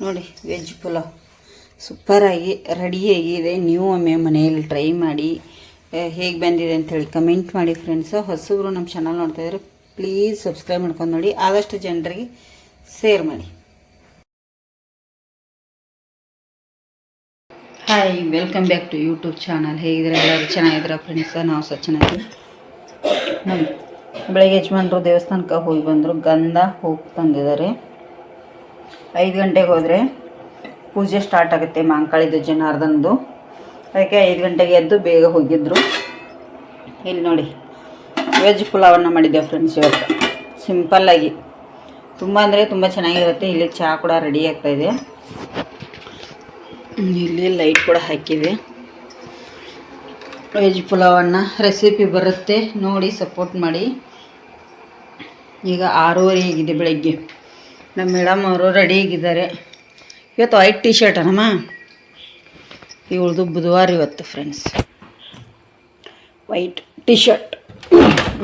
ನೋಡಿ ವೆಜ್ ಪುಲಾವ್ ಸೂಪರಾಗಿ ರೆಡಿಯಾಗಿದೆ ನೀವು ಒಮ್ಮೆ ಮನೆಯಲ್ಲಿ ಟ್ರೈ ಮಾಡಿ ಹೇಗೆ ಬಂದಿದೆ ಅಂಥೇಳಿ ಕಮೆಂಟ್ ಮಾಡಿ ಫ್ರೆಂಡ್ಸು ಹೊಸಬ್ರು ನಮ್ಮ ಚಾನಲ್ ನೋಡ್ತಾ ಇದ್ರೆ ಪ್ಲೀಸ್ ಸಬ್ಸ್ಕ್ರೈಬ್ ಮಾಡ್ಕೊಂಡು ನೋಡಿ. ಆದಷ್ಟು ಜನರಿಗೆ ಶೇರ್ ಮಾಡಿ. Hi welcome back to YouTube channel ಹೇಗಿದ್ರೆ ಎಲ್ಲರೂ ಚೆನ್ನಾಗಿದ್ದೀರಾ ಫ್ರೆಂಡ್ಸ ನಾವು ಸಹ ಚೆನ್ನಾಗಿ ಬೆಳಗ್ಗೆ ಯಜಮಾನ್ರು ದೇವಸ್ಥಾನಕ್ಕೆ ಹೋಗಿ ಬಂದರು. ಗಂಧ ಹೋಗಿ ತಂದಿದ್ದಾರೆ. ಐದು ಗಂಟೆಗೆ ಹೋದರೆ ಪೂಜೆ ಸ್ಟಾರ್ಟ್ ಆಗುತ್ತೆ ಮಾಂಕಾಳಿದ ಜನಾರ್ದನದು. ಅದಕ್ಕೆ ಐದು ಗಂಟೆಗೆ ಎದ್ದು ಬೇಗ ಹೋಗಿದ್ದರು ಇಲ್ಲಿ ನೋಡಿ, ವೆಜ್ ಪುಲಾವನ್ನು ಮಾಡಿದ್ದೆ ಫ್ರೆಂಡ್ಸ್ ಇವತ್ತು. ಸಿಂಪಲ್ಲಾಗಿ ತುಂಬ ಅಂದರೆ ತುಂಬ ಚೆನ್ನಾಗಿರುತ್ತೆ. ಇಲ್ಲಿ ಚಹಾ ಕೂಡ ರೆಡಿ ಆಗ್ತಾಯಿದೆ ಇಲ್ಲಿ ಲೈಟ್ ಕೂಡ ಹಾಕಿದೆ. ವೆಜ್ ಪುಲಾವನ್ನು ರೆಸಿಪಿ ಬರುತ್ತೆ. ನೋಡಿ ಸಪೋರ್ಟ್ ಮಾಡಿ. ಈಗ ಆರೂವರೆ ಆಗಿದೆ ಬೆಳಗ್ಗೆ. ನಮ್ಮ ಮೇಡಮ್ ಅವರು ರೆಡಿಯಾಗಿದ್ದಾರೆ ಇವತ್ತು ವೈಟ್ ಟಿ ಶರ್ಟ್ ಅನಮ್ಮ? ಇವಳದು ಬುಧವಾರ ಇವತ್ತು ಫ್ರೆಂಡ್ಸ್ ವೈಟ್ ಟಿ ಶರ್ಟ್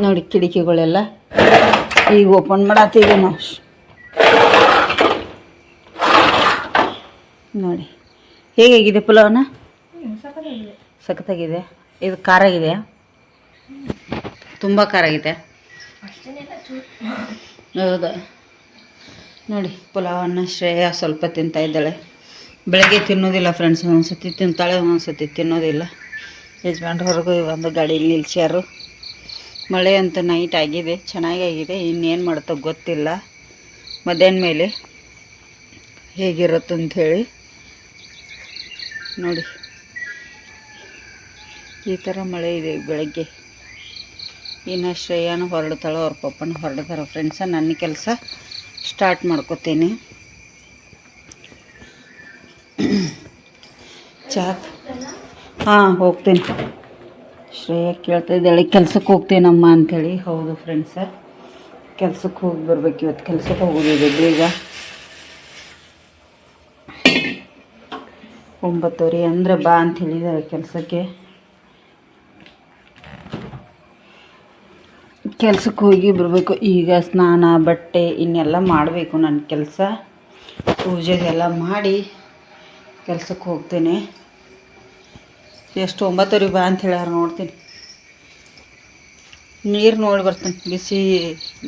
ನೋಡಿ ಕಿಟಕಿಗಳೆಲ್ಲ ಈಗ ಓಪನ್ ಮಾಡತ್ತೀವಿ ನಾವು. ನೋಡಿ. ಹೇಗಾಗಿದೆ ಪುಲಾವನ? ಸಖತ್ತಾಗಿದೆ. ಇದು ಖಾರ ಆಗಿದೆಯಾ ತುಂಬ ಖಾರ ಆಗಿದೆ. ಹೌದಾ. ನೋಡಿ ಪುಲಾವನ್ನು ಶ್ರೇಯ ಸ್ವಲ್ಪ ತಿಂತಾ ಇದ್ದಾಳೆ. ಬೆಳಗ್ಗೆ ತಿನ್ನೋದಿಲ್ಲ ಫ್ರೆಂಡ್ಸ್ ಒಂದ್ಸತಿ ತಿಂತಾಳೆ ಒಂದೊಂದ್ಸತಿ ತಿನ್ನೋದಿಲ್ಲ. ಯಜಮಾನ್ರು ಹೊರಗೂ ಒಂದು ಗಾಡಿ ನಿಲ್ಸ್ಯಾರು. ಮಳೆ ಅಂತೂ ನೈಟ್ ಆಗಿದೆ, ಚೆನ್ನಾಗಾಗಿದೆ, ಇನ್ನೇನು ಮಾಡುತ್ತೋ ಗೊತ್ತಿಲ್ಲ. ಮಧ್ಯಾಹ್ನ ಮೇಲೆ ಹೇಗಿರುತ್ತೆ ಅಂಥೇಳಿ ನೋಡಿ. ಈ ಥರ ಮಳೆ ಇದೆ ಬೆಳಗ್ಗೆ. ಇನ್ನು ಶ್ರೇಯಾನು ಹೊರಡ್ತಾಳೆ, ಅವ್ರ ಪಪ್ಪನ ಹೊರಡ್ತಾರೆ ಫ್ರೆಂಡ್ಸ ನನ್ನ ಕೆಲಸ ಸ್ಟಾರ್ಟ್ ಮಾಡ್ಕೋತೀನಿ. ಚಾ. ಹಾಂ, ಹೋಗ್ತೀನಿ. ಶ್ರೇಯ ಕೇಳ್ತಾ ಇದ್ದಾಳೆ, ಕೆಲ್ಸಕ್ಕೆ ಹೋಗ್ತೀನಮ್ಮ ಅಂಥೇಳಿ ಹೌದು ಫ್ರೆಂಡ್ಸ ಕೆಲ್ಸಕ್ಕೆ ಹೋಗಿ ಬರ್ಬೇಕು, ಇವತ್ತು ಕೆಲ್ಸಕ್ಕೆ ಹೋಗೋದಿದೆ ಬೇಗ ಒಂಬತ್ತುವರೆ ಅಂದರೆ ಬಾ ಅಂತ ಹೇಳಿದ್ದಾರೆ ಕೆಲಸಕ್ಕೆ. ಕೆಲ್ಸಕ್ಕೆ ಹೋಗಿ ಬರಬೇಕು. ಈಗ ಸ್ನಾನ, ಬಟ್ಟೆ ಇನ್ನೆಲ್ಲ ಮಾಡಬೇಕು ನನ್ನ ಕೆಲಸ. ಪೂಜೆಗೆಲ್ಲ ಮಾಡಿ ಕೆಲ್ಸಕ್ಕೆ ಹೋಗ್ತೇನೆ. ಎಷ್ಟು ಒಂಬತ್ತುವರೆಗೆ ಬಾ ಅಂತ ಹೇಳ್ಯಾರ ನೋಡ್ತೀನಿ. ನೀರು ನೋಡಿ ಬರ್ತೀನಿ. ಬಿಸಿ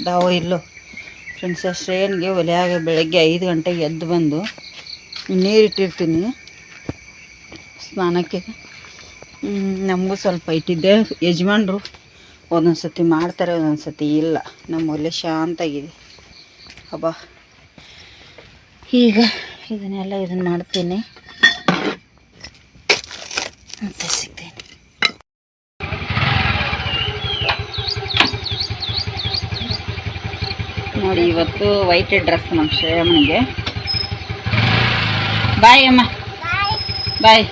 ದಾವ ಇಲ್ಲೋ. ಫ್ರೆಂಡ್ಸ್ ಅಷ್ಟೇನಿಗೆ ಒಲೆಯಾಗ ಬೆಳಗ್ಗೆ ಐದು ಗಂಟೆಗೆ ಎದ್ದು ಬಂದು ನೀರು ಇಟ್ಟಿರ್ತೀನಿ. ಸ್ನಾನಕ್ಕೆ. ನಮಗೂ ಸ್ವಲ್ಪ ಇಟ್ಟಿದ್ದೆ. ಯಜಮಾನ್ರು ಒಂದೊಂದು ಸತಿ ಮಾಡ್ತಾರೆ ಒಂದೊಂದು ಸತಿ ಇಲ್ಲ. ನಮ್ಮ ಒಲೆ ಶಾಂತಾಗಿದೆ. ಹಬ್ಬ ಈಗ ಇದನ್ನೆಲ್ಲ ಇದನ್ನು ಮಾಡ್ತೀನಿ. ಮತ್ತೆ ಸಿಗ್ತೇನೆ. ನೋಡಿ ಇವತ್ತು ವೈಟ್ ಡ್ರೆಸ್ ನಮ್ಮ ಶ್ರೇಯಮ್ಮನಿಗೆ. ಬಾಯ್ ಅಮ್ಮ. ಬಾಯ್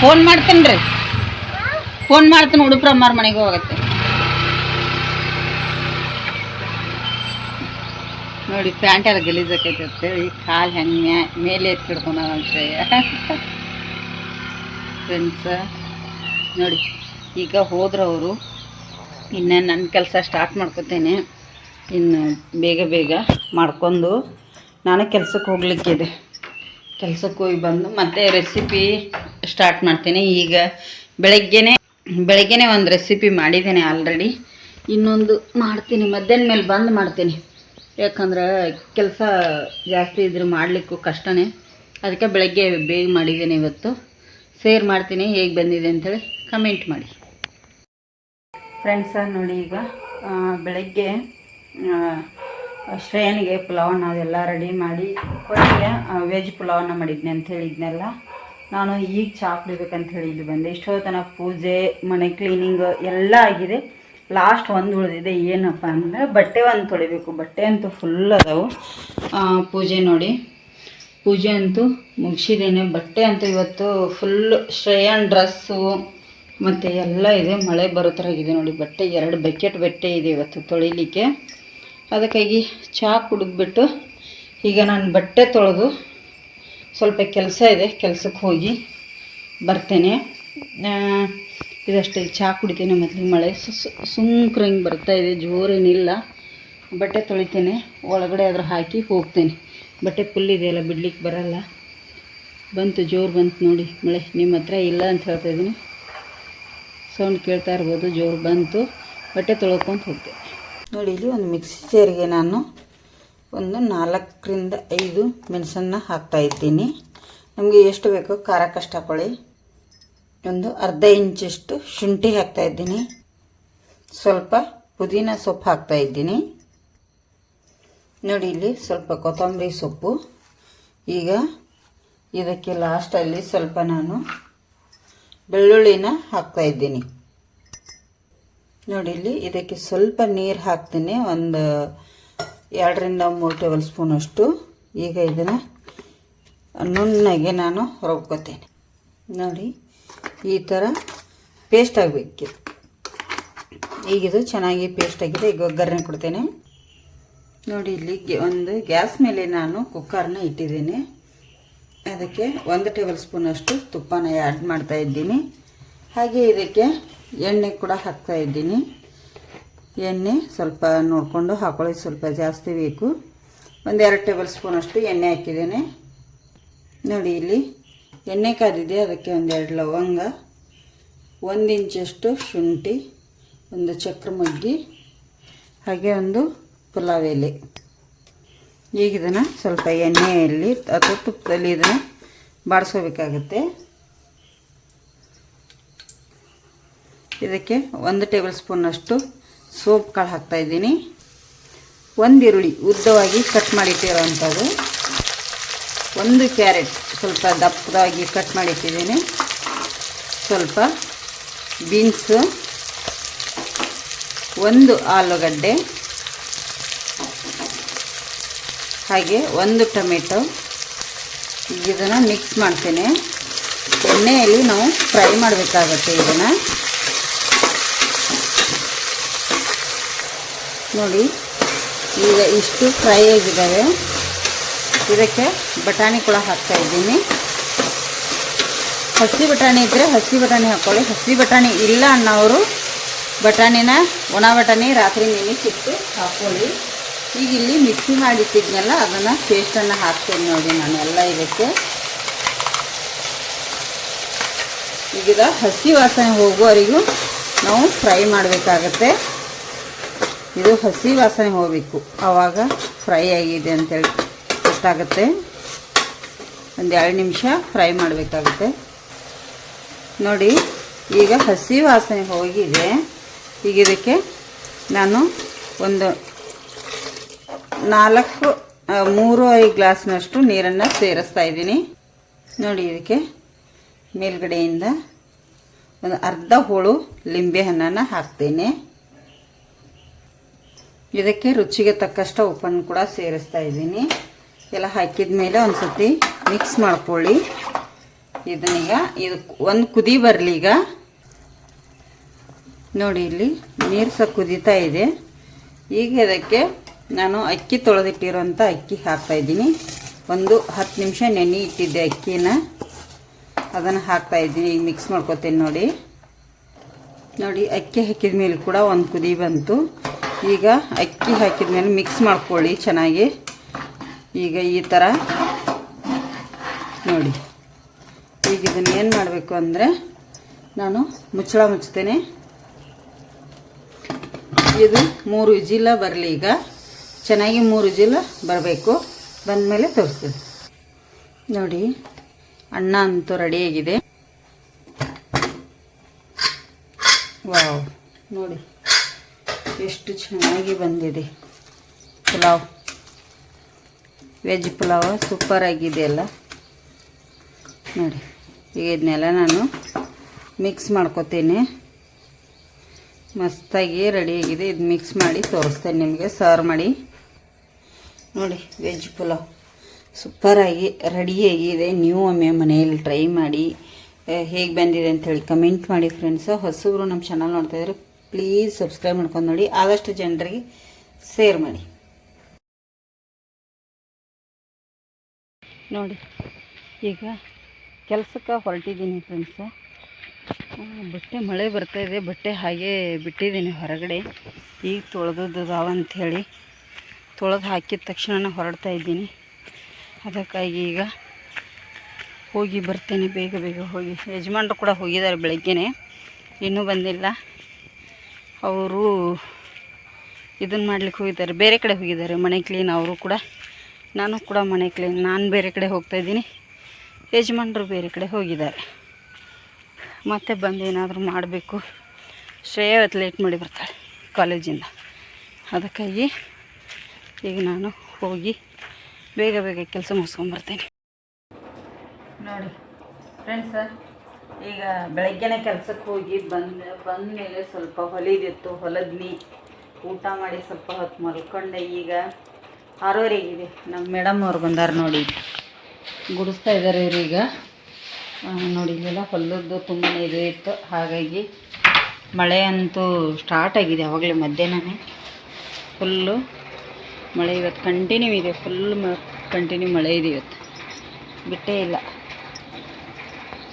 ಫೋನ್ ಮಾಡ್ತೀನಿ ರೀ. ಫೋನ್ ಮಾಡ್ತೀನಿ ಉಡುಪ್ರಮ್ಮಾರ ಮನೆಗೆ ಹೋಗತ್ತೆ. ನೋಡಿ ಪ್ಯಾಂಟ್ ಎಲ್ಲ ಗಲೀಜಾಕೈತೆ ಅಂತೇಳಿ ಕಾಲು ಹೆಂಗೆ ಮೇಲೆ ಎತ್ತಿಡ್ಕೊಂಡ ಶ್ರೇಯ. ಫ್ರೆಂಡ್ಸ ನೋಡಿ, ಈಗ ಹೋದ್ರವರು, ಇನ್ನು ನನ್ನ ಕೆಲಸ ಸ್ಟಾರ್ಟ್ ಮಾಡ್ಕೊತೇನೆ. ಇನ್ನು ಬೇಗ ಬೇಗ ಮಾಡ್ಕೊಂಡು ನಾನು ಕೆಲ್ಸಕ್ಕೆ ಹೋಗ್ಲಿಕ್ಕಿದೆ ಕೆಲ್ಸಕ್ಕೆ ಹೋಗಿ ಬಂದು ಮತ್ತೆ ರೆಸಿಪಿ ಸ್ಟಾರ್ಟ್ ಮಾಡ್ತೀನಿ. ಈಗ ಬೆಳಗ್ಗೆನೆ ಬೆಳಗ್ಗೆನೆ ಒಂದು ರೆಸಿಪಿ ಮಾಡಿದ್ದೇನೆ ಆಲ್ರೆಡಿ ಇನ್ನೊಂದು ಮಾಡ್ತೀನಿ, ಮಧ್ಯಾಹ್ನ ಮೇಲೆ ಬಂದು ಮಾಡ್ತೀನಿ. ಯಾಕಂದ್ರೆ ಕೆಲಸ ಜಾಸ್ತಿ ಇದ್ರೆ ಮಾಡಲಿಕ್ಕೂ ಕಷ್ಟನೇ. ಅದಕ್ಕೆ ಬೆಳಗ್ಗೆ ಬೇಗ ಮಾಡಿದ್ದೀನಿ ಇವತ್ತು. ಶೇರ್ ಮಾಡ್ತೀನಿ, ಹೇಗೆ ಬಂದಿದೆ ಅಂಥೇಳಿ ಕಮೆಂಟ್ ಮಾಡಿ. ಫ್ರೆಂಡ್ಸ, ನೋಡಿ ಈಗ ಬೆಳಗ್ಗೆ ಶ್ರೇಯನಿಗೆ ಪುಲಾವನ್ನ ಅದೆಲ್ಲ ರೆಡಿ ಮಾಡಿ, ಕೊನೆಗೆ ವೆಜ್ ಪುಲಾವನ್ನ ಮಾಡಿದ್ನಿ ಅಂತ ಹೇಳಿದ್ನೆಲ್ಲ. ನಾನು ಈಗ ಚಹಾ ಕುಡಿಬೇಕಂತ ಹೇಳಿ ಇಲ್ಲಿ ಬಂದೆ. ಇಷ್ಟೋ ತನಕ ಪೂಜೆ, ಮನೆ ಕ್ಲೀನಿಂಗ್ ಎಲ್ಲ ಆಗಿದೆ. ಲಾಸ್ಟ್ ಒಂದು ಉಳಿದಿದೆ. ಏನಪ್ಪ ಅಂದರೆ ಬಟ್ಟೆ ಒಂದು ತೊಳಿಬೇಕು. ಬಟ್ಟೆ ಅಂತೂ ಫುಲ್ ಅದಾವು. ಪೂಜೆ ನೋಡಿ. ಪೂಜೆ ಅಂತೂ ಮುಗಿಸಿದ್ದೇನೆ. ಬಟ್ಟೆ ಅಂತೂ ಇವತ್ತು ಫುಲ್ ಶ್ರೇಯನ್ ಡ್ರೆಸ್ಸು ಮತ್ತು ಎಲ್ಲ ಇದೆ. ಮಳೆ ಬರೋ ಥರ ಇದೆ ನೋಡಿ. ಬಟ್ಟೆ ಎರಡು ಬಕೆಟ್ ಬಟ್ಟೆ ಇದೆ ಇವತ್ತು ತೊಳಿಲಿಕ್ಕೆ. ಅದಕ್ಕಾಗಿ ಚಹಾ ಕುಡಿದ್ಬಿಟ್ಟು ಈಗ ನಾನು ಬಟ್ಟೆ ತೊಳೆದು ಸ್ವಲ್ಪ ಕೆಲಸ ಇದೆ, ಕೆಲಸಕ್ಕೆ ಹೋಗಿ ಬರ್ತೇನೆ. ಇದಷ್ಟೇ, ಚಹಾ ಕುಡಿತೇನೆ ಮೊದಲಿಗೆ ಮಳೆ. ಸುಂಕ್ರಂಗೆ ಬರ್ತಾ ಇದೆ, ಜೋರೇನಿಲ್ಲ. ಬಟ್ಟೆ ತೊಳಿತೇನೆ, ಒಳಗಡೆ ಅದ್ರ ಹಾಕಿ ಹೋಗ್ತೇನೆ. ಬಟ್ಟೆ ಫುಲ್ ಇದೆಯಲ್ಲ ಬಿಡ್ಲಿಕ್ಕೆ ಬರಲ್ಲ. ಬಂತು, ಜೋರು ಬಂತು ನೋಡಿ ಮಳೆ. ನಿಮ್ಮ ಹತ್ರ ಇಲ್ಲ ಅಂತ ಹೇಳ್ತಾ ಇದ್ದೀನಿ. ಸೌಂಡ್ ಕೇಳ್ತಾ ಇರ್ಬೋದು, ಜೋರು ಬಂತು. ಬಟ್ಟೆ ತೊಳ್ಕೊಂತ ಹೋಗ್ತೇನೆ. ನೋಡಿ, ಇಲ್ಲಿ ಒಂದು ಮಿಕ್ಸಿ ಚೇರಿಗೆ ನಾನು ಒಂದು ನಾಲ್ಕರಿಂದ ಐದು ಮೆಣಸನ್ನು ಹಾಕ್ತಾಯಿದ್ದೀನಿ ನಮಗೆ ಎಷ್ಟು ಬೇಕೋ ಖಾರ ಕಷ್ಟ ಹಾಕೊಳ್ಳಿ. ಒಂದು ಅರ್ಧ ಇಂಚಷ್ಟು ಶುಂಠಿ ಹಾಕ್ತಾಯಿದ್ದೀನಿ ಸ್ವಲ್ಪ ಪುದೀನ ಸೊಪ್ಪು ಹಾಕ್ತಾಯಿದ್ದೀನಿ ನೋಡಿ, ಇಲ್ಲಿ ಸ್ವಲ್ಪ ಕೊತ್ತಂಬರಿ ಸೊಪ್ಪು. ಈಗ ಇದಕ್ಕೆ ಲಾಸ್ಟಲ್ಲಿ ಸ್ವಲ್ಪ ನಾನು ಬೆಳ್ಳುಳ್ಳಿನ ಹಾಕ್ತಾಯಿದ್ದೀನಿ ನೋಡಿ, ಇಲ್ಲಿ ಇದಕ್ಕೆ ಸ್ವಲ್ಪ ನೀರು ಹಾಕ್ತೀನಿ. ಒಂದು ಎರಡರಿಂದ ಮೂರು ಟೇಬಲ್ ಸ್ಪೂನಷ್ಟು ಈಗ ಇದನ್ನು ನುಣ್ಣಗೆ ನಾನು ರುಬ್ಕೋತೇನೆ. ನೋಡಿ, ಈ ಥರ ಪೇಸ್ಟ್ ಆಗಬೇಕು ಈಗಿದು ಚೆನ್ನಾಗಿ ಪೇಸ್ಟ್ ಆಗಿದೆ. ಈಗ ಒಗ್ಗರಣೆ ಕೊಡ್ತೇನೆ. ನೋಡಿ ಇಲ್ಲಿ ಒಂದು ಗ್ಯಾಸ್ ಮೇಲೆ ನಾನು ಕುಕ್ಕರ್ನ ಇಟ್ಟಿದ್ದೀನಿ. ಅದಕ್ಕೆ ಒಂದು ಟೇಬಲ್ ಸ್ಪೂನಷ್ಟು ತುಪ್ಪನ ಆ್ಯಡ್ ಮಾಡ್ತಾ ಇದ್ದೀನಿ. ಹಾಗೆ ಇದಕ್ಕೆ ಎಣ್ಣೆ ಕೂಡ ಹಾಕ್ತಾ ಇದ್ದೀನಿ. ಎಣ್ಣೆ ಸ್ವಲ್ಪ ನೋಡಿಕೊಂಡು ಹಾಕೊಳ್ಳಿ, ಸ್ವಲ್ಪ ಜಾಸ್ತಿ ಬೇಕು. ಒಂದೆರಡು ಟೇಬಲ್ ಸ್ಪೂನಷ್ಟು ಎಣ್ಣೆ ಹಾಕಿದ್ದೇನೆ. ನೋಡಿ ಇಲ್ಲಿ ಎಣ್ಣೆ ಕಾದಿದೆ, ಅದಕ್ಕೆ ಒಂದೆರಡು ಲವಂಗ, ಒಂದು ಇಂಚಷ್ಟು ಶುಂಠಿ, ಒಂದು ಚಕ್ರ ಮಗ್ಗಿ, ಹಾಗೆ ಒಂದು ಪುಲಾವ್ ಎಲೆ. ಈಗ ಇದನ್ನು ಸ್ವಲ್ಪ ಎಣ್ಣೆಯಲ್ಲಿ ಅಥವಾ ತುಪ್ಪದಲ್ಲಿ ಇದನ್ನು ಬಾಡಿಸ್ಕೋಬೇಕಾಗತ್ತೆ. ಇದಕ್ಕೆ ಒಂದು ಟೇಬಲ್ ಸ್ಪೂನಷ್ಟು ಸೋಪ್ ಕಾಳು ಹಾಕ್ತಾಯಿದ್ದೀನಿ ಒಂದು ಈರುಳ್ಳಿ ಉದ್ದವಾಗಿ ಕಟ್ ಮಾಡಿಟ್ಟಿರೋವಂಥದ್ದು. ಒಂದು ಕ್ಯಾರೆಟ್ ಸ್ವಲ್ಪ ದಪ್ಪದಾಗಿ ಕಟ್ ಮಾಡಿಟ್ಟಿದ್ದೀನಿ. ಸ್ವಲ್ಪ ಬೀನ್ಸು, ಒಂದು ಆಲೂಗಡ್ಡೆ, ಹಾಗೆ ಒಂದು ಟೊಮೆಟೊ. ಇದನ್ನು ಮಿಕ್ಸ್ ಮಾಡ್ತೀನಿ. ಎಣ್ಣೆಯಲ್ಲಿ ನಾವು ಫ್ರೈ ಮಾಡಬೇಕಾಗತ್ತೆ ಇದನ್ನು. ನೋಡಿ. ಈಗ ಇಷ್ಟು ಫ್ರೈ ಆಗಿದ್ದಾವೆ ಇದಕ್ಕೆ ಬಟಾಣಿ ಕೂಡ ಹಾಕ್ತಾ ಇದ್ದೀನಿ. ಹಸಿ ಬಟಾಣಿ ಇದ್ದರೆ ಹಸಿ ಬಟಾಣಿ ಹಾಕ್ಕೊಳ್ಳಿ ಹಸಿ ಬಟಾಣಿ ಇಲ್ಲ ಅನ್ನೋರು ಬಟಾಣಿನ ಒಣ ಬಟಾಣಿ ರಾತ್ರಿ ನೆನೆಸಿಟ್ಟು ಹಾಕ್ಕೊಳ್ಳಿ ಈಗ ಇಲ್ಲಿ ಮಿಕ್ಸಿ ಮಾಡಿಟ್ಟಿದ್ನಲ್ಲ ಅದನ್ನು ಪೇಸ್ಟನ್ನು ಹಾಕ್ತೇನೆ ನೋಡಿ ನಾನು ಎಲ್ಲ ಇದಕ್ಕೆ. ಈಗ ಹಸಿ ವಾಸನೆ ಹೋಗುವವರೆಗೂ ನಾವು ಫ್ರೈ ಮಾಡಬೇಕಾಗತ್ತೆ. ಇದು ಹಸಿ ವಾಸನೆ ಹೋಗಬೇಕು. ಆವಾಗ ಫ್ರೈ ಆಗಿದೆ ಅಂತೇಳಿ ಗೊತ್ತಾಗುತ್ತೆ. ಒಂದು ಎರಡು ನಿಮಿಷ ಫ್ರೈ ಮಾಡಬೇಕಾಗುತ್ತೆ. ನೋಡಿ, ಈಗ ಹಸಿ ವಾಸನೆ ಹೋಗಿದೆ. ಈಗ ಇದಕ್ಕೆ ನಾನು ಒಂದು ನಾಲ್ಕು ಮೂರು ಮೂರುವರೆ ಗ್ಲಾಸ್ನಷ್ಟು ನೀರನ್ನು ಸೇರಿಸ್ತಾ ಇದ್ದೀನಿ. ನೋಡಿ, ಇದಕ್ಕೆ ಮೇಲ್ಗಡೆಯಿಂದ ಒಂದು ಅರ್ಧ ಹೋಳು ಲಿಂಬೆ ಹಣ್ಣನ್ನು ಹಾಕ್ತೇನೆ. ಇದಕ್ಕೆ ರುಚಿಗೆ ತಕ್ಕಷ್ಟು ಉಪ್ಪನ್ನು ಕೂಡ ಸೇರಿಸ್ತಾ ಇದ್ದೀನಿ. ಎಲ್ಲ ಹಾಕಿದ ಮೇಲೆ ಒಂದು ಸತಿ ಮಿಕ್ಸ್ ಮಾಡ್ಕೊಳ್ಳಿ ಇದನ್ನೀಗ ಇದು ಒಂದು ಕುದಿ ಬರಲಿ ಈಗ. ನೋಡಿ ಇಲ್ಲಿ ನೀರು ಸಹ ಕುದೀತಾ ಇದೆ. ಈಗ ಇದಕ್ಕೆ ನಾನು ಅಕ್ಕಿ ತೊಳೆದಿಟ್ಟಿರೋಂಥ ಅಕ್ಕಿ ಹಾಕ್ತಾ ಇದ್ದೀನಿ. ಒಂದು ಹತ್ತು ನಿಮಿಷ ನೆನೆ ಇಟ್ಟಿದ್ದೆ ಅಕ್ಕಿನ. ಅದನ್ನು ಹಾಕ್ತಾ ಇದ್ದೀನಿ. ಈಗ ಮಿಕ್ಸ್ ಮಾಡ್ಕೊತೀನಿ ನೋಡಿ. ನೋಡಿ, ಅಕ್ಕಿ ಹಾಕಿದ ಮೇಲೆ ಕೂಡ ಒಂದು ಕುದಿ ಬಂತು. ಈಗ ಅಕ್ಕಿ ಹಾಕಿದ ಮೇಲೆ ಮಿಕ್ಸ್ ಮಾಡ್ಕೊಳ್ಳಿ ಚೆನ್ನಾಗಿ. ಈಗ ಈ ಥರ ನೋಡಿ. ಈಗ ಇದನ್ನು ಏನು ಮಾಡಬೇಕು ಅಂದರೆ ನಾನು ಮುಚ್ಚಳ ಮುಚ್ತೇನೆ ಇದು ಮೂರು ವಿಜಿಲ ಬರಲಿ ಈಗ. ಚೆನ್ನಾಗಿ ಮೂರು ವಿಜಿಲ ಬರಬೇಕು. ಬಂದಮೇಲೆ ತೋರಿಸ್ತೀನಿ. ನೋಡಿ, ಅಣ್ಣ ಅಂತೂ ರೆಡಿಯಾಗಿದೆ ವಾವ್ ನೋಡಿ. ಎಷ್ಟು ಚೆನ್ನಾಗಿ ಬಂದಿದೆ. ಪುಲಾವ್. ವೆಜ್ ಪುಲಾವ್ ಸೂಪರ್ ಆಗಿದೆ ಅಲ್ಲ. ನೋಡಿ, ಈಗ ಇದನ್ನೆಲ್ಲ ನಾನು ಮಿಕ್ಸ್ ಮಾಡ್ಕೊತೀನಿ. ಮಸ್ತಾಗಿ ರೆಡಿಯಾಗಿದೆ ಇದು ಮಿಕ್ಸ್ ಮಾಡಿ ತೋರಿಸ್ತೇನೆ ನಿಮಗೆ. ಸರ್ವ್ ಮಾಡಿ. ನೋಡಿ, ವೆಜ್ ಪುಲಾವ್. ಸೂಪರಾಗಿ ರೆಡಿಯಾಗಿದೆ ನೀವು ಒಮ್ಮೆ ಮನೆಯಲ್ಲಿ ಟ್ರೈ ಮಾಡಿ. ಹೇಗೆ ಬಂದಿದೆ ಅಂತೇಳಿ ಕಮೆಂಟ್ ಮಾಡಿ ಫ್ರೆಂಡ್ಸು ಹೊಸಬ್ರು ನಮ್ಮ ಚಾನಲ್ ನೋಡ್ತಾ ಇದ್ರೆ ಪ್ಲೀಸ್ ಸಬ್ಸ್ಕ್ರೈಬ್ ಮಾಡ್ಕೊಂಡು ನೋಡಿ. ಆದಷ್ಟು ಜನರಿಗೆ ಶೇರ್ ಮಾಡಿ. ನೋಡಿ, ಈಗ ಕೆಲಸಕ್ಕೆ ಹೊರಟಿದ್ದೀನಿ ಫ್ರೆಂಡ್ಸ ಬಟ್ಟೆ ಮಳೆ ಬರ್ತಾ ಇದೆ. ಬಟ್ಟೆ ಹಾಗೆ ಬಿಟ್ಟಿದ್ದೀನಿ ಹೊರಗಡೆ. ಈಗ ತೊಳೆದದ್ದು ಅದಾವ ಅಂಥೇಳಿ ತೊಳೆದು ಹಾಕಿದ ತಕ್ಷಣ ಹೊರಡ್ತಾ ಇದ್ದೀನಿ. ಅದಕ್ಕಾಗಿ ಈಗ ಹೋಗಿ ಬರ್ತೇನೆ. ಬೇಗ ಬೇಗ ಹೋಗಿ. ಯಜಮಾನ್ರು ಕೂಡ ಹೋಗಿದ್ದಾರೆ ಬೆಳಗ್ಗೆನೆ. ಇನ್ನೂ ಬಂದಿಲ್ಲ. ಅವರು ಇದನ್ನು ಮಾಡ್ಲಿಕ್ಕೆ ಹೋಗಿದ್ದಾರೆ. ಬೇರೆ ಕಡೆ ಹೋಗಿದ್ದಾರೆ. ಮನೆ ಕ್ಲೀನ್ ಅವರು ಕೂಡ. ನಾನು ಕೂಡ ಮನೆ ಕ್ಲೀನ್ ನಾನು ಬೇರೆ ಕಡೆ ಹೋಗ್ತಾ ಇದ್ದೀನಿ. ಯಜಮಾನ್ರು ಬೇರೆ ಕಡೆ ಹೋಗಿದ್ದಾರೆ. ಮತ್ತೆ ಬಂದು ಏನಾದರೂ ಮಾಡಬೇಕು. ಶ್ರೇಯ ಲೇಟ್ ಮಾಡಿ ಬರ್ತಾಳೆ ಕಾಲೇಜಿಂದ ಅದಕ್ಕಾಗಿ ಈಗ ನಾನು ಹೋಗಿ ಬೇಗ ಬೇಗ ಕೆಲಸ ಮುಗಿಸ್ಕೊಂಬರ್ತೀನಿ ನೋಡಿ ಫ್ರೆಂಡ್ಸ ಈಗ ಬೆಳಗ್ಗೆನೇ ಕೆಲ್ಸಕ್ಕೆ ಹೋಗಿ ಬಂದ ಬಂದ ಮೇಲೆ ಸ್ವಲ್ಪ ಹೊಲಿದಿತ್ತು, ಹೊಲದ್ನಿ. ಊಟ ಮಾಡಿ ಸ್ವಲ್ಪ ಹೊತ್ತು ಮಲ್ಕೊಂಡೆ. ಈಗ ಆರೂವರೆಗಿದೆ. ನಮ್ಮ ಮೇಡಮ್ ಅವ್ರು ಬಂದಾರ ನೋಡಿ. ಗುಡಿಸ್ತಾ ಇದ್ದಾರೆ ಇವ್ರೀಗ ನೋಡಿ, ಇಲ್ಲೆಲ್ಲ ಹೊಲದ್ದು ತುಂಬಾ ಇದು ಇತ್ತು. ಹಾಗಾಗಿ ಮಳೆ ಅಂತೂ ಸ್ಟಾರ್ಟ್ ಆಗಿದೆ ಆವಾಗಲೇ ಮಧ್ಯಾಹ್ನನೇ. ಫುಲ್ಲು ಮಳೆ ಇವತ್ತು ಕಂಟಿನ್ಯೂ ಇದೆ. ಫುಲ್ ಕಂಟಿನ್ಯೂ ಮಳೆ ಇದೆ ಇವತ್ತು. ಬಿಟ್ಟೇ ಇಲ್ಲ.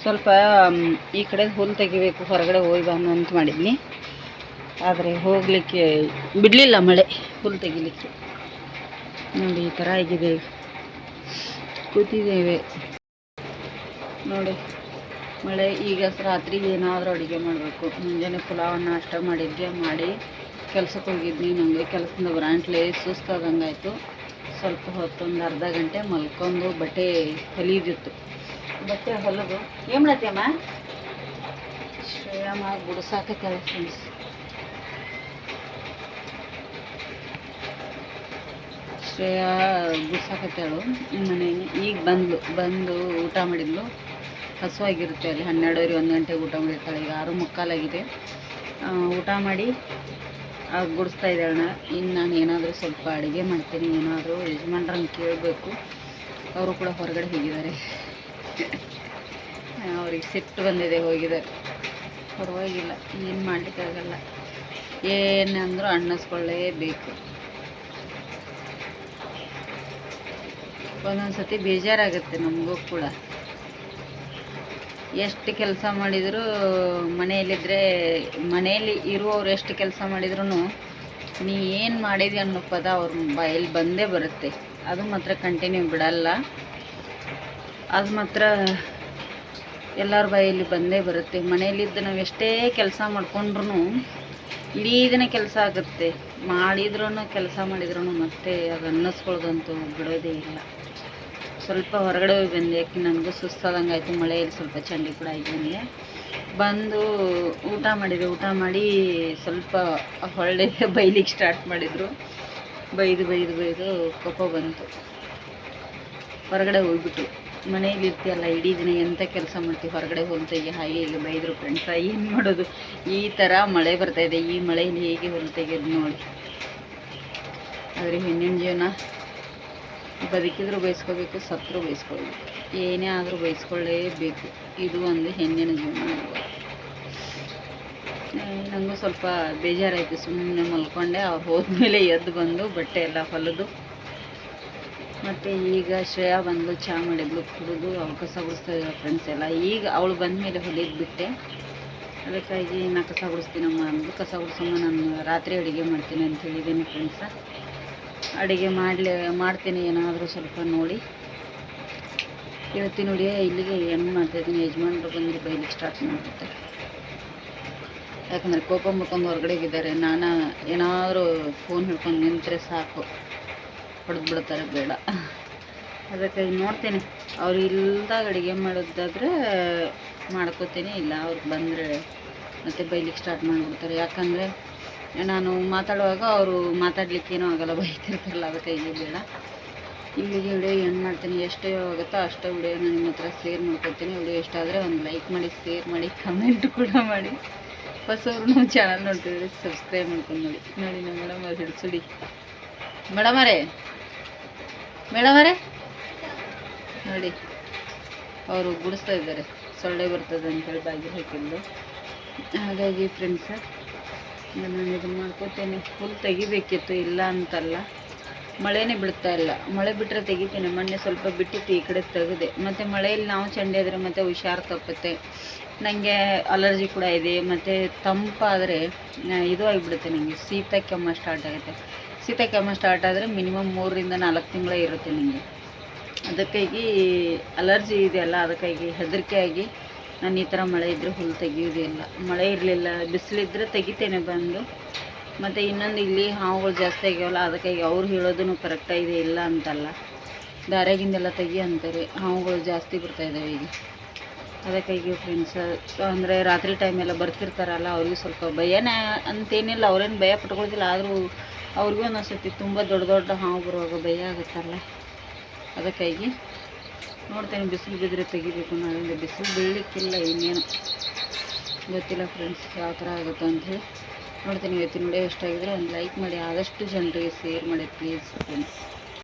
ಸ್ವಲ್ಪ ಈ ಕಡೆ ಹುಲ್ಲು ತೆಗಿಬೇಕು, ಹೊರಗಡೆ ಹೋಗಿ ಬಂದು ಅಂತ ಮಾಡಿದ್ನಿ. ಆದರೆ ಹೋಗಲಿಕ್ಕೆ ಬಿಡಲಿಲ್ಲ ಮಳೆ ಹುಲ್ಲು ತೆಗಿಲಿಕ್ಕೆ. ನೋಡಿ, ಈ ಥರ ಆಗಿದೆ. ಕೂತಿದ್ದೇವೆ. ನೋಡಿ, ಮಳೆ, ಈಗ ರಾತ್ರಿ ಏನಾದರೂ ಅಡುಗೆ ಮಾಡಬೇಕು. ಮುಂಜಾನೆ ಪುಲಾವನ್ನ ಅಷ್ಟ ಮಾಡಿದ್ದೆ ಮಾಡಿ ಕೆಲಸಕ್ಕೆ ಹೋಗಿದ್ನಿ. ನನಗೆ ಕೆಲಸದಿಂದ ಬ್ರಾಂಟ್ಲೆ ಸುಸ್ತಾದಂಗಾಯಿತು. ಸ್ವಲ್ಪ ಹೊತ್ತೊಂದು ಅರ್ಧ ಗಂಟೆ ಮಲ್ಕೊಂಡು ಬಟ್ಟೆ ಹೊಲಿದಿತ್ತು. ಬಟ್ಟೆ ಹೊಲದು. ಏನು ಮಾಡತ್ತೀಯಮ್ಮ ಶ್ರೇಯಮ್ಮ ಕೆಲಸ ಫ್ರೆಂಡ್ಸ್ ಶ್ರೇಯಾ ಗುಡ್ಸಾಕತ್ತಾಳು ಮನೆ ಈಗ ಬಂದ್ಲು ಬಂದು ಊಟ ಮಾಡಿದ್ಲು. ಹಸುವಾಗಿರುತ್ತೆ ಅಲ್ಲಿ ಹನ್ನೆರಡುವರೆ ಒಂದು ಗಂಟೆಗೆ ಊಟ ಮಾಡಿರ್ತಾಳೆ. ಈಗ ಆರು ಮುಕ್ಕಾಲಾಗಿದೆ. ಊಟ ಮಾಡಿ ಆಗ ಗುಡಿಸ್ತಾ ಇದ್ದಾಳೆ ಇನ್ನು ನಾನು ಏನಾದರೂ ಸ್ವಲ್ಪ ಅಡುಗೆ ಮಾಡ್ತೀನಿ ಏನಾದರೂ ಯಜಮಾನ್ರನ್ನ ಕೇಳಬೇಕು. ಅವರು ಕೂಡ ಹೊರಗಡೆ ಹೋಗಿದ್ದಾರೆ. ಅವ್ರಿಗೆ ಸಿಟ್ಟು ಬಂದಿದೆ, ಹೋಗಿದ್ದಾರೆ. ಪರವಾಗಿಲ್ಲ, ಏನು ಮಾಡಲಿಕ್ಕಾಗಲ್ಲ. ಏನಂದರೂ ಅನ್ನಿಸ್ಕೊಳ್ಳೇಬೇಕು ಒಂದೊಂದು ಸತಿ ಬೇಜಾರಾಗುತ್ತೆ ನಮಗೂ ಕೂಡ. ಎಷ್ಟು ಕೆಲಸ ಮಾಡಿದರೂ ಮನೆಯಲ್ಲಿದ್ದರೆ ಮನೆಯಲ್ಲಿ ಇರುವವರು ಎಷ್ಟು ಕೆಲಸ ಮಾಡಿದ್ರೂ ನೀ ಏನು ಮಾಡಿದಿ ಅನ್ನೋ ಪದ ಅವ್ರ ಬಾಯಲ್ಲಿ ಬಂದೇ ಬರುತ್ತೆ. ಅದು ಮಾತ್ರ ಕಂಟಿನ್ಯೂ ಬಿಡಲ್ಲ. ಅದು ಮಾತ್ರ ಎಲ್ಲರ ಬಾಯಲ್ಲಿ ಬಂದೇ ಬರುತ್ತೆ. ಮನೆಯಲ್ಲಿದ್ದು ನಾವು ಎಷ್ಟೇ ಕೆಲಸ ಮಾಡ್ಕೊಂಡ್ರು ಇಡೀ ದಿನ ಕೆಲಸ ಆಗುತ್ತೆ. ಮಾಡಿದ್ರೂ ಕೆಲಸ ಮಾಡಿದ್ರೂ ಮತ್ತೆ ಅದು ಅನ್ನಿಸ್ಕೊಳ್ಳೋದಂತೂ ಬಿಡೋದೇ ಇಲ್ಲ. ಸ್ವಲ್ಪ ಹೊರಗಡೆ ಹೋಗಿ ಬಂದೆ. ಯಾಕೆ ನನಗೂ ಸುಸ್ತಾದಂಗೆ ಆಯಿತು. ಮಳೆಯಲ್ಲಿ ಸ್ವಲ್ಪ ಚಂಡಿ ಕೂಡ ಇದ್ದೀನಿ. ಬಂದು ಊಟ ಮಾಡಿದೆ. ಊಟ ಮಾಡಿ ಸ್ವಲ್ಪ ಹೊಳ್ಳೆ ಬೈಲಿಕ್ಕೆ ಸ್ಟಾರ್ಟ್ ಮಾಡಿದರು. ಬೈದು ಬೈದು ಬೈದು ಕೋಪ ಬಂತು. ಹೊರಗಡೆ ಹೋಗ್ಬಿಟ್ಟು ಮನೇಲಿ ಇರ್ತೀಯಲ್ಲ, ಇಡೀ ದಿನ ಎಂಥ ಕೆಲಸ ಮಾಡ್ತೀವಿ ಹೊರಗಡೆ ಹೊಲ್ತೆಗೆ ಹಾಗೆ ಹೀಗೆ ಬೈದರು ಫ್ರೆಂಡ್ಸ ಏನು ಮಾಡೋದು? ಈ ಥರ ಮಳೆ ಬರ್ತಾ ಇದೆ. ಈ ಮಳೆಯಲ್ಲಿ ಹೇಗೆ ಹೊಲ್ತೆಗೆದು ನೋಡಿ. ಆದರೆ ಹೆಣ್ಣಿನ ಜೀವನ ಬದುಕಿದ್ರು ಬಯಸ್ಕೋಬೇಕು, ಸತ್ರು ಬಯಸ್ಕೊಳ್ಬೇಕು. ಏನೇ ಆದರೂ ಬಯಸ್ಕೊಳ್ಳೇಬೇಕು. ಇದು ಒಂದು ಹೆಣ್ಣಿನ ಜೀವನ ನನಗೂ ಸ್ವಲ್ಪ ಬೇಜಾರಾಯಿತು. ಸುಮ್ಮನೆ ಮಲ್ಕೊಂಡೆ. ಅವ್ರು ಹೋದ್ಮೇಲೆ ಎದ್ದು ಬಂದು ಬಟ್ಟೆ ಎಲ್ಲ ಹೊಲಿದು ಮತ್ತು ಈಗ ಶ್ರೇಯಾ ಬಂದು ಚಹಾ ಮಾಡಿದ್ಲು, ಕುಡಿದು ಅವಳು ಕಸ ಗುಡಿಸ್ತಾ ಇದ್ದಾರೆ ಫ್ರೆಂಡ್ಸ್ ಎಲ್ಲ. ಈಗ ಅವಳು ಬಂದ ಮೇಲೆ ಹೊಲಿಗೆ ಬಿಟ್ಟೆ. ಅದಕ್ಕಾಗಿ ನಾ ಕಸ ಗುಡಿಸ್ತೀನಮ್ಮ ಅಂದು ಕಸ ಗುಡಿಸಮ್ಮ ನಾನು ರಾತ್ರಿ ಅಡುಗೆ ಮಾಡ್ತೀನಿ ಅಂತ ಹೇಳಿದ್ದೀನಿ ಫ್ರೆಂಡ್ಸ ಅಡುಗೆ ಮಾಡಲಿ, ಮಾಡ್ತೀನಿ, ಏನಾದರೂ ಸ್ವಲ್ಪ ನೋಡಿ. ಇವತ್ತಿನ ನೋಡಿ ಇಲ್ಲಿಗೆ ಏನು ಮಾಡ್ತಾಯಿದ್ದೀನಿ ಯಜಮಾನ್ರು ಬಂದು ಬೈಲಿಕ್ಕೆ ಸ್ಟಾರ್ಟ್ ಮಾಡಿಬಿಟ್ಟೆ. ಯಾಕಂದರೆ ಕೋಪ ಮುಟ್ಕೊಂಡು ಹೊರಗಡೆ ಇದ್ದಾರೆ. ನಾನು ಏನಾದರೂ ಫೋನ್ ಹಿಡ್ಕೊಂಡು ನಿಂತರೆ ಸಾಕು. ಹೊಡೆದು ಬಿಡ್ತಾರೆ ಬೇಡ ಅದಕ್ಕಾಗಿ ನೋಡ್ತೇನೆ. ಅವ್ರು ಇಲ್ದಾಗ ಅಡುಗೆ ಮಾಡೋದಾದ್ರೆ ಮಾಡ್ಕೋತೀನಿ, ಇಲ್ಲ ಅವ್ರು ಬಂದರೆ ಮತ್ತೆ ಬೈಲಿಕ್ಕೆ ಸ್ಟಾರ್ಟ್ ಮಾಡಿಬಿಡ್ತಾರೆ. ಯಾಕಂದರೆ ನಾನು ಮಾತಾಡುವಾಗ ಅವರು ಮಾತಾಡಲಿಕ್ಕೇನೂ ಆಗಲ್ಲ, ಬೈತಿರ್ತಾರಲ್ಲ ಇಲ್ಲಿ ಬೇಡ. ಇಲ್ಲಿಗೆ ವಿಡಿಯೋ ಏನು ಮಾಡ್ತೀನಿ. ಎಷ್ಟೇ ಆಗುತ್ತೋ ಅಷ್ಟೇ ವಿಡಿಯೋ ನಾನು ನಿಮ್ಮ ಹತ್ರ ಶೇರ್ ಮಾಡ್ಕೊತೀನಿ. ವಿಡಿಯೋ ಎಷ್ಟಾದರೆ ಒಂದು ಲೈಕ್ ಮಾಡಿ, ಶೇರ್ ಮಾಡಿ, ಕಮೆಂಟ್ ಕೂಡ ಮಾಡಿ. ಹೊಸವ್ರು ಚಾನಲ್ ನೋಡ್ತಿದ್ರೆ ಸಬ್ಸ್ಕ್ರೈಬ್ ಮಾಡ್ಕೊಂಡು ನೋಡಿ. ನೋಡಿ ನಮ್ಮ ಮೇಡಮ್ ಅದು ಮೇಡಮರೇ ಮೇಡಮರೇ? ನೋಡಿ, ಅವರು ಗುಡಿಸ್ತಾ ಇದ್ದಾರೆ. ಸೊಳ್ಳೆ ಬರ್ತದೆ ಅಂತೇಳಿ ಬಾಗಿ ಹಾಕಿದ್ದು ಹಾಗಾಗಿ ಫ್ರೆಂಡ್ಸ ನಾನು ಇದು ಮಾಡ್ಕೋತೇನೆ. ಫುಲ್ ತೆಗಿಬೇಕಿತ್ತು, ಇಲ್ಲ ಅಂತಲ್ಲ. ಮಳೆನೇ ಬಿಡ್ತಾ ಇಲ್ಲ. ಮಳೆ ಬಿಟ್ಟರೆ ತೆಗಿತೇನೆ. ಮೊನ್ನೆ ಸ್ವಲ್ಪ ಬಿಟ್ಟಿತ್ತು, ಈ ಕಡೆ ತೆಗೆದೆ. ಮತ್ತು ಮಳೆಯಲ್ಲಿ ನಾವು ಚಂಡಿ ಆದರೆ ಮತ್ತು ಹುಷಾರು ತಪ್ಪುತ್ತೆ. ನನಗೆ ಅಲರ್ಜಿ ಕೂಡ ಇದೆ. ಮತ್ತು ತಂಪಾದರೆ ಇದು ಆಗಿಬಿಡುತ್ತೆ ನನಗೆ ಶೀತ ಕೆಮ್ಮ ಸ್ಟಾರ್ಟ್ ಆಗುತ್ತೆ. ಶೀತ ಕೆಮ ಸ್ಟಾರ್ಟ್ ಆದರೆ ಮಿನಿಮಮ್ ಮೂರರಿಂದ ನಾಲ್ಕು ತಿಂಗಳೇ ಇರುತ್ತೆ ನಿಮಗೆ ಅದಕ್ಕಾಗಿ ಅಲರ್ಜಿ ಇದೆಯಲ್ಲ ಅದಕ್ಕಾಗಿ ಹೆದರಿಕೆ ಆಗಿ ನಾನು ಈ ಥರ ಮಳೆ ಇದ್ದರೆ ಹುಲ್ಲು ತೆಗಿಯೋದಿಲ್ಲ ಮಳೆ ಇರಲಿಲ್ಲ, ಬಿಸಿಲಿದ್ರೆ ತೆಗಿತೇನೆ ಬಂದು. ಮತ್ತು ಇನ್ನೊಂದು ಇಲ್ಲಿ ಹಾವುಗಳು ಜಾಸ್ತಿ ಆಗ್ಯಾವಲ್ಲ, ಅದಕ್ಕಾಗಿ ಅವ್ರು ಹೇಳೋದನ್ನು ಕರೆಕ್ಟಾಗಿದೆ ಇಲ್ಲ ಅಂತಲ್ಲ. ದಾರ್ಯಾಗಿಂದೆಲ್ಲ ತೆಗಿ ಅಂತಾರೆ, ಹಾವುಗಳು ಜಾಸ್ತಿ ಬರ್ತಾ ಇದ್ದಾವೆ ಈಗ. ಅದಕ್ಕಾಗಿ ಫ್ರೆಂಡ್ಸ್ ಅಂದರೆ ರಾತ್ರಿ ಟೈಮೆಲ್ಲ ಬರ್ತಿರ್ತಾರಲ್ಲ, ಅವ್ರಿಗೆ ಸ್ವಲ್ಪ ಭಯನೇ ಅಂತೇನಿಲ್ಲ, ಅವ್ರೇನು ಭಯ ಪಟ್ಕೊಳ್ತಿಲ್ಲ, ಆದರೂ ಅವ್ರಿಗೂ ಒಂದೊಂದ್ಸತಿ ತುಂಬ ದೊಡ್ಡ ದೊಡ್ಡ ಹಾವು ಬರುವಾಗ ಭಯ ಆಗುತ್ತಲ್ಲ. ಅದಕ್ಕಾಗಿ ನೋಡ್ತೇನೆ, ಬಿಸಿಲು ಬಿದ್ದರೆ ತೆಗಿಬೇಕು ನಾಳಿಂದ ಬಿಸಿಲು ಬೀಳಲಿಕ್ಕಿಲ್ಲ ಇನ್ನೇನು. ಗೊತ್ತಿಲ್ಲ ಫ್ರೆಂಡ್ಸ್ ಯಾವ ಥರ ಆಗುತ್ತೆ ಅಂಥೇಳಿ ನೋಡ್ತೀನಿ, ಇವತ್ತಿನ ವಿಡಿಯೋ ಇಷ್ಟ ಆಗಿದ್ರೆ ಒಂದು ಲೈಕ್ ಮಾಡಿ. ಆದಷ್ಟು ಜನರಿಗೆ ಶೇರ್ ಮಾಡಿ ಪ್ಲೀಸ್ ಫ್ರೆಂಡ್ಸ್